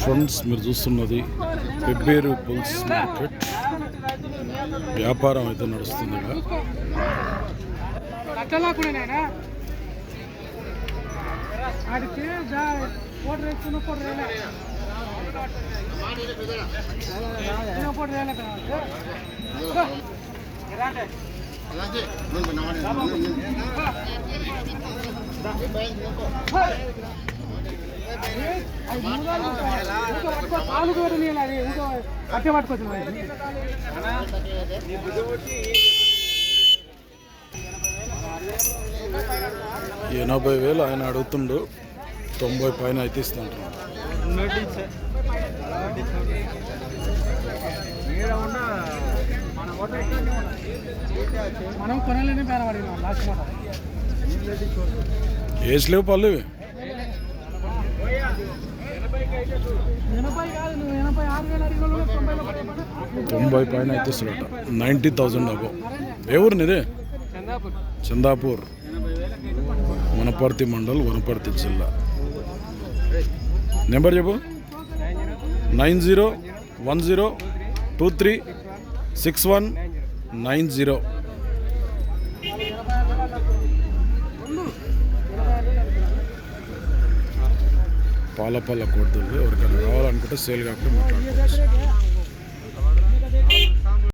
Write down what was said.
Friends మీరు చూస్తున్నది Pebbair bulls market వ్యాపారం అయితే నడుస్తుంది ఇక్కడ. అట్టే పట్టుకొచ్చిన ఎనభై వేలు ఆయన అడుగుతుండు తొంభై పైన అయితే ఇస్తుంటారు మనం కొనలేని పేర పడినాం లాస్ట్ మాట. పళ్ళు అడిగిన వాళ్ళు తొంభైలో పడేయమని. తొంభై పైన అయితే ఇస్తారట నైంటీ థౌజండ్ అబో ఏ ఇది చందాపూర్ చందాపూర్. వనపర్తి మండల్ వనపర్తి జిల్లా. నెంబర్ చెప్పు. Nine zero one zero two three six one nine zero. పాల పాల కొడుతుంది ఎవరికైనా కావాలనుకుంటే సేల్ కాకుండా మాట్లాడుకోవచ్చు